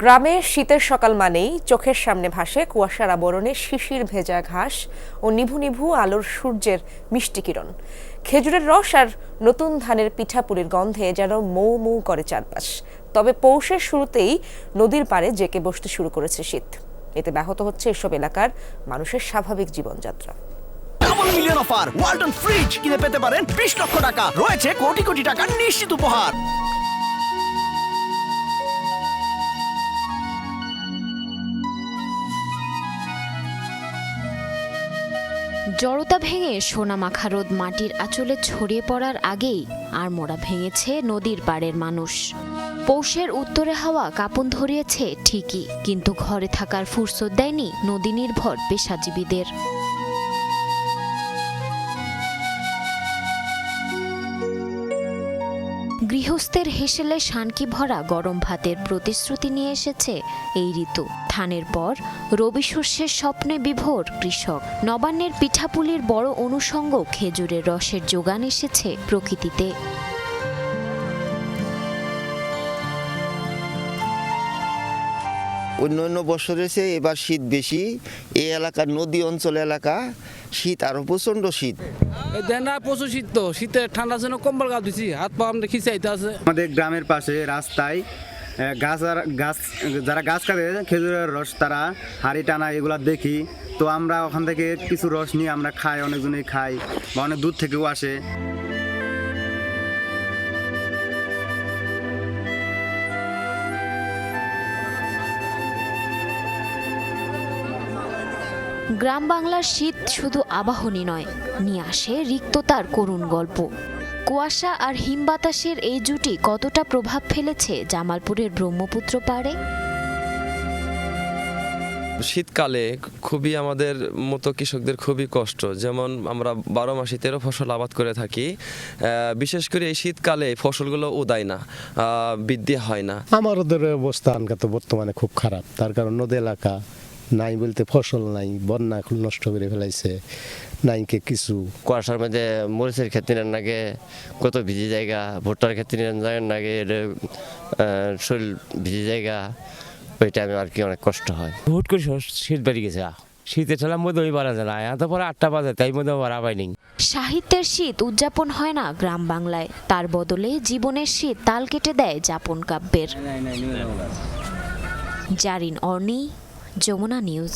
গ্রামে শীতের সকাল মানেই চোখের সামনে ভাসে কুয়াশার আবরণে শিশির ভেজা ঘাস ও নিভু নিভু আলোর সূর্যের মিষ্টি কিরণ। খেজুরের রস আর নতুন ধানের পিঠাপুলির গন্ধে যেন মৌ মৌ করে চারপাশ। তবে পৌষের শুরুতেই নদীর পাড়ে জেকে বসতে শুরু করেছে শীত। এতে ব্যাহত হচ্ছে এসব এলাকার মানুষের স্বাভাবিক জীবনযাত্রা। মিলিয়ন অফার ফ্রিজ কিনে পেতে পারেন বিশ লক্ষ টাকা। রয়েছে কোটি কোটি টাকার নিশ্চিত উপহার। জড়তা ভেঙে সোনামাখা রোদ মাটির আঁচলে ছড়িয়ে পড়ার আগেই আর মোড়া ভেঙেছে নদীর পাড়ের মানুষ। পৌষের উত্তরে হাওয়া কাপন ধরিয়েছে ঠিকই, কিন্তু ঘরে থাকার ফুরসত দেয়নি নদী নির্ভর পেশাজীবীদের। গৃহস্থের হেসেলে শানকি ভরা গরম ভাতের প্রতিশ্রুতি নিয়ে এসেছে এই ঋতু। ধানের পর রবি শস্যের স্বপ্নে বিভোর কৃষক। নবান্নের পিঠাপুলির বড় অনুষঙ্গ খেজুরের রসের যোগান এসেছে প্রকৃতিতে। অন্য অন্য বছরের চেয়ে এবার শীত বেশি। এই এলাকার নদী অঞ্চল এলাকা শীত আরও প্রচণ্ড শীত। দেন না প্রচুর শীত তো। শীতে ঠান্ডার জন্য কম্বল গাছ দিছি হাত পা আমরা খিচাইতে আছে। আমাদের গ্রামের পাশে রাস্তায় গাছ আর গাছ যারা গাছ কাটে খেজুরের রস তারা হাড়ি টানা এগুলো দেখি। তো আমরা ওখান থেকে কিছু রস নিয়ে আমরা খাই অনেকজনেই খাই বা অনেক দূর থেকেও আসে। গ্রাম বাংলার শীত শুধু আবাহনী নয় নিয়ে আসে রিক্ততার করুণ গল্প। কুয়াশা আর হিম বাতাসের এই জুটি কতটা প্রভাব ফেলেছে জামালপুরের ব্রহ্মপুত্র পাড়ে? শীতকালে খুবই আমাদের মতো কৃষকদের খুবই কষ্ট। যেমন আমরা বারো মাসে তেরো ফসল আবাদ করে থাকি বিশেষ করে এই শীতকালে ফসলগুলো উদায় না বৃদ্ধি হয় না। আমার ওদের অবস্থা বর্তমানে খুব খারাপ। তার কারণ নদী এলাকা নাই বলতে ফসল নাই বন্যা এখন নষ্ট করে ফেলাইছে। নাইকে কিছু। কুয়াশার মধ্যে মরিচের ক্ষেত্রে নেন নাগে কত ভিজি জায়গা ভুট্টার ক্ষেত্রে নেন যায় নাগে শরীর ভিজি জায়গা ওই টাইমে আর কি অনেক কষ্ট হয়। হুট করে শীত বেড়ে গেছে। শীতের ঠেলার মধ্যে ওই বাড়া যায় না এত পরে আটটা বাজে তাই মধ্যে বাড়া পাইনি সাহিত্যের শীত উদযাপন হয় না গ্রাম বাংলায় তার বদলে জীবনের শীত তাল কেটে দেয় যাপন কাব্যের। জারিন অর্নি যমুনা নিউজ।